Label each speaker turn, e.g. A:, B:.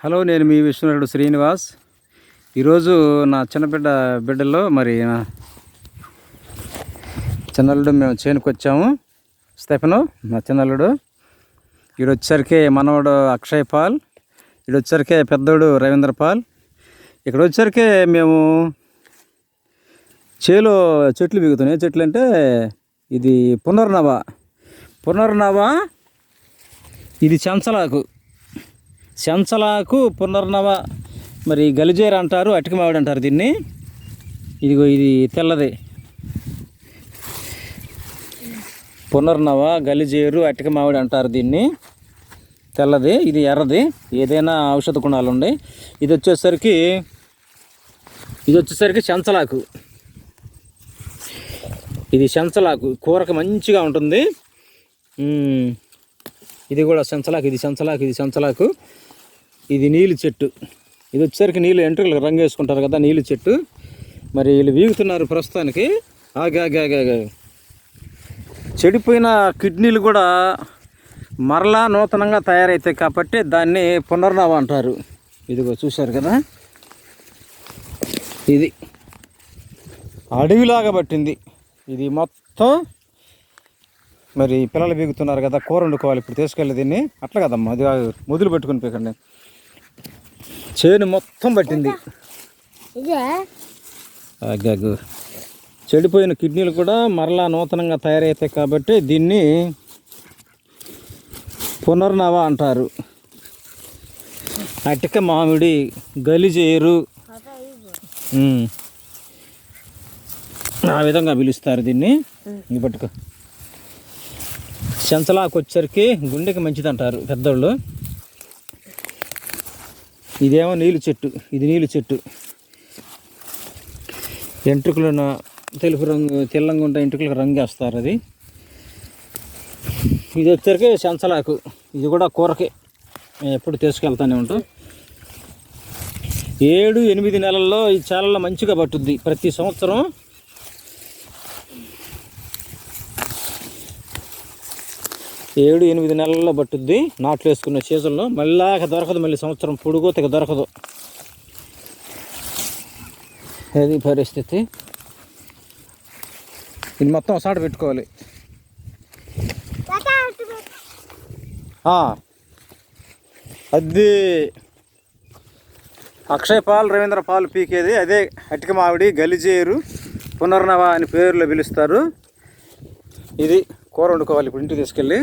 A: Hello నేను మీ విష్ణునాయుడు శ్రీనివాస్. ఈరోజు నా చిన్న బిడ్డ బిడ్డలో మరి నా చిన్నల్లుడు మేము చేనుకు వచ్చాము స్టెఫను మా చిన్నల్లుడు. ఈడు మనవడు అక్షయ్ పాల్ ఈడు పెద్దోడు రవీంద్ర పాల్. ఇక్కడ వచ్చేసరికి మేము చేలో చెట్లు బిగుతున్నాయి. చెట్లు అంటే ఇది పునర్నవ. పునర్నవ ఇది చంచలాకు. చెంచలాకు పునర్నవ మరి గలిజేర అంటారు అటిక మామిడి అంటారు దీన్ని. ఇదిగో ఇది తెల్లది. పునర్నవ గలిజేరు అటిక మామిడి అంటారు దీన్ని. తెల్లది ఇది ఎర్రది. ఏదైనా ఔషధ గుణాలు ఉన్నాయి ఇది వచ్చేసరికి ఇది వచ్చేసరికి చెంచలాకు. ఇది చెంచలాకు. కూరకు మంచిగా ఉంటుంది. ఇది కూడా చెంచలాకు ఇది చెంచలాకు ఇది చెంచలాకు. ఇది నీలి చెట్టు. ఇది వచ్చేసరికి నీళ్ళు ఎంట్రుకలు రంగు వేసుకుంటారు కదా నీలి చెట్టు. మరి వీళ్ళు వీగుతున్నారు ప్రస్తుతానికి. ఆగి చెడిపోయిన కిడ్నీలు కూడా మరలా నూతనంగా తయారవుతాయి కాబట్టి దాన్ని పునర్నవ అంటారు. ఇదిగో చూశారు కదా? ఇది అడవిలాగా పట్టింది. ఇది మొత్తం మరి పిల్లలు బీగుతున్నారు కదా కూర వండుకోవాలి ఇప్పుడు తీసుకెళ్ళి దీన్ని. అట్లా కదమ్మా అది మొదలు పెట్టుకుని పీకండి చేను మొత్తం పట్టింది. చెడిపోయిన కిడ్నీలు కూడా మరలా నూతనంగా తయారవుతాయి కాబట్టి దీన్ని పునర్నవ అంటారు. అటిక మామిడి గలిజేరు. ఆ విధంగా పిలుస్తారు దీన్ని. పట్టుకో. చెంచలాకు వచ్చరికి గుండెకి మంచిది అంటారు పెద్దోళ్ళు. ఇదేమో నీళ్ళు చెట్టు. ఇది నీళ్ళు చెట్టు. ఎంట్రుకలు తెలుపు రంగు తెల్లంగా ఉంటే ఎంట్రుకలకు రంగు వేస్తారు అది. ఇది వచ్చరికి చెంచలాకు ఇది కూడా కూరకే. మేము ఎప్పుడు తీసుకెళ్తానే ఉంటాం. ఏడు ఎనిమిది నెలల్లో ఈ చాలల్లో మంచిగా పట్టుద్ది. ప్రతి సంవత్సరం ఏడు ఎనిమిది నెలల్లో పట్టుద్ది. నాట్లు వేసుకున్న సీజన్లో మళ్ళాక దొరకదు మళ్ళీ సంవత్సరం పొడుగు ఇక దొరకదు. అది పరిస్థితి. ఇది మొత్తం ఒకసారి పెట్టుకోవాలి. అది అక్షయ్ పాల్ రవీంద్ర పాల్ పీకేది. అదే అటిక మామిడి గలిజేరు పునర్నవ అని పేరులో పిలుస్తారు. ఇది కూర వండుకోవాలి ఇప్పుడు ఇంటికి తీసుకెళ్ళి.